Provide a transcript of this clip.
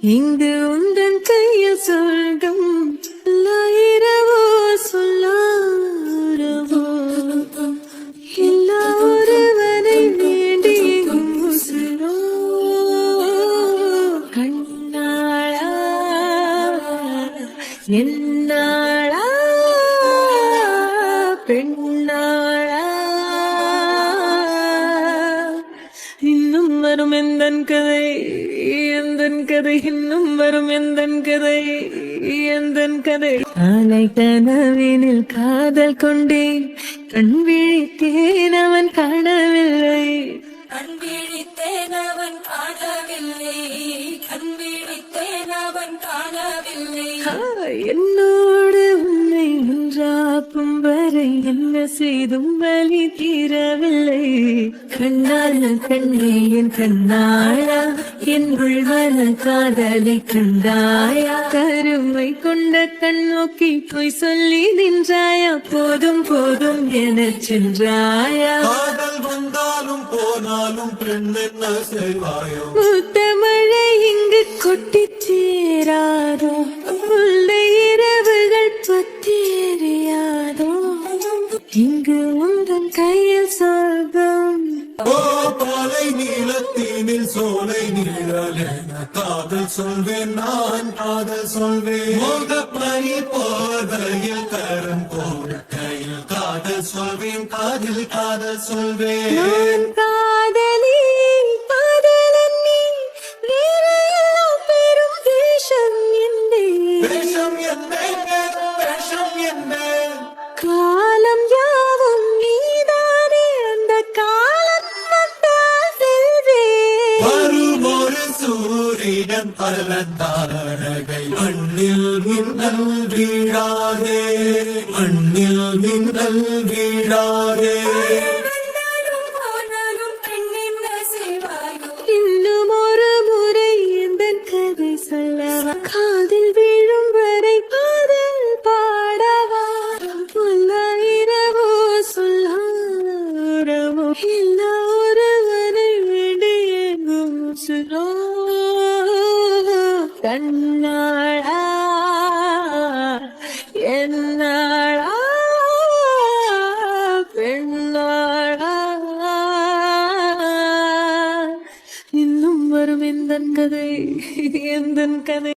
இங்கு உந்தன் கைய சொல்கம் இரவோ சொல்லாரவோ. எல்லா ஒருவனை வேண்டி உசிரோ. கண்ணாளா என்னாளா பெண் வரும் எந்தன் கதை? எந்தன் கதை? இன்னும் வரும் எந்தன் கதை? எந்தன் கதை? நாளை கனவினில் காதல் கொண்டேன். கண் விழித்தேன் அவன் காணவில்லை. கண் விழித்தேன் அவன் காணவில்லை. கண் விழித்தேன் அவன் காணவில்லை. உன்னை வரை என்ன செய்தும் வலி தீரவில்லை. கண்ணால கண்ணே என் கண்ணாயா என் உள்வன காதலை கண்டாயா. கருமை கொண்ட கண் நோக்கி போய் சொல்லி நின்றாயா. போதும் போதும் எனச் சென்றாயா. காதல் வந்தாலும் போனாலும் பெண் என்ன செய்வாயோ. முத்தமழை இங்கு கொட்டிச் சேராதோ. சோலை நீழலென காதல் சொல்வேன் நான் காதல் சொல்வேன். மோக பனி போதையில் கரம் போகையில் காதல் சொல்வேன் காதில் காதல் சொல்வேன். வரும் ஒரு சூரியன் பல மண்ணில் மின்னல் வீழாதே. மண்ணில் மின்னல் வீழாதே. கதை? எந்த கதை?